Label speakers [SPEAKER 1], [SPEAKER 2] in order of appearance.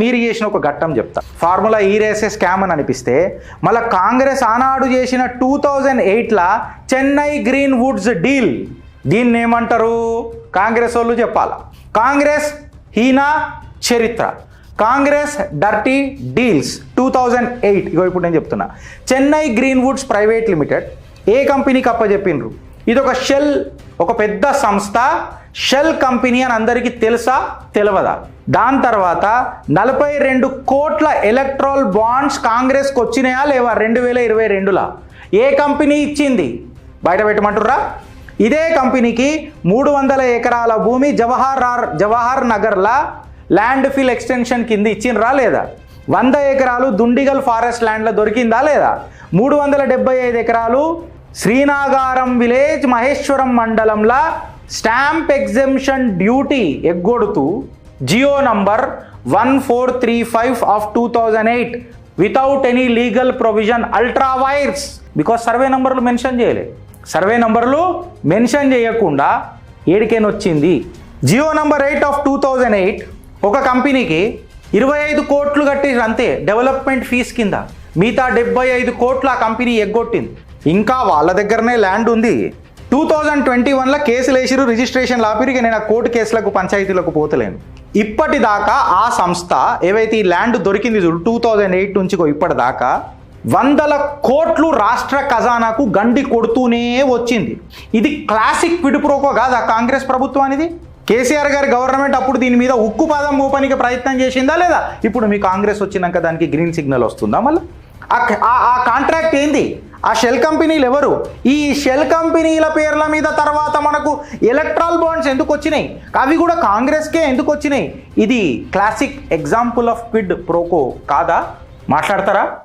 [SPEAKER 1] మీరు చేసిన ఒక ఘట్టం చెప్తా. ఫార్ములా ఈ రేసే స్కామ్ అని అనిపిస్తే మళ్ళీ కాంగ్రెస్ ఆనాడు చేసిన టూ థౌజండ్ ఎయిట్లా చెన్నై గ్రీన్ వుడ్స్ డీల్. దీన్ని ఏమంటారు? కాంగ్రెస్ వాళ్ళు చెప్పాల? కాంగ్రెస్ హీనా చరిత్ర. Congress dirty deals two thousand eight ఇగో ఇప్పుడు నేను చెప్తున్నా. Chennai green woods private limited ఏ కంపెనీకి అప్పచెప్పిండ్రు? ఇది ఒక షెల్ ఒక పెద్ద సంస్థ షెల్ కంపెనీ అని అందరికీ తెలుసా? తెలియదా దాని తర్వాత నలభై రెండు కోట్ల ఎలక్ట్రాల్ బాండ్స్ కాంగ్రెస్కి వచ్చినాయా లేవా? రెండు వేల ఇరవై రెండులా. ఏ కంపెనీ ఇచ్చింది? బయట పెట్టమంటుర్రా. ఇదే కంపెనీకి మూడు వందల ఎకరాల భూమి జవహర్ జవహర్ నగర్లా ల్యాండ్ ఫిల్ ఎక్స్టెన్షన్ కింద ఇచ్చిండ్రా లేదా? వంద ఎకరాలు దుండిగల్ ఫారెస్ట్ ల్యాండ్లో దొరికిందా లేదా? మూడు వందల డెబ్బై ఐదు ఎకరాలు శ్రీనాగారం విలేజ్ మహేశ్వరం మండలంలో stamp exemption duty ఎగ్గొడుతూ G O number one four three five of two thousand eight without any legal provision ultra vires because survey నంబర్లు మెన్షన్ చేయలే. సర్వే నంబర్లు మెన్షన్ చేయకుండా ఏడికేన వచ్చింది? G O number eight of two thousand eight ఒక కంపెనీకి ఇరవై ఐదు కోట్లు కట్టేసి అంతే డెవలప్మెంట్ ఫీజ్ కింద. మిగతా డెబ్బై ఐదు కోట్లు ఆ కంపెనీ ఎగ్గొట్టింది. ఇంకా వాళ్ళ దగ్గరనే ల్యాండ్ ఉంది. టూ థౌజండ్ ట్వంటీ వన్లో కేసులు వేసిరు రిజిస్ట్రేషన్ లాపిరికి నేను ఆ కోర్టు కేసులకు పంచాయతీలకు పోతలేను. ఇప్పటిదాకా ఆ సంస్థ ఏవైతే ఈ ల్యాండ్ దొరికింది చూడు టూ థౌజండ్ ఎయిట్ నుంచి ఇప్పటిదాకా వందల కోట్లు రాష్ట్ర ఖజానాకు గండి కొడుతూనే వచ్చింది. ఇది క్లాసిక్ పిడుపురోకో కాదా కాంగ్రెస్ ప్రభుత్వానిది కేసీఆర్ గారి గవర్నమెంట్ అప్పుడు దీని మీద ఉక్కు పాదం మోపనికి ప్రయత్నం చేసిందా లేదా? ఇప్పుడు మీ కాంగ్రెస్ వచ్చినాక దానికి గ్రీన్ సిగ్నల్ వస్తుందా మళ్ళీ? ఆ కాంట్రాక్ట్ ఏంది? ఆ షెల్ కంపెనీలు ఎవరు? ఈ షెల్ కంపెనీల పేర్ల మీద తర్వాత మనకు ఎలక్ట్రాల్ బాండ్స్ ఎందుకు వచ్చినాయి? అవి కూడా కాంగ్రెస్కే ఎందుకు వచ్చినాయి? ఇది classic example of quid pro quo కాదా? మాట్లాడతారా?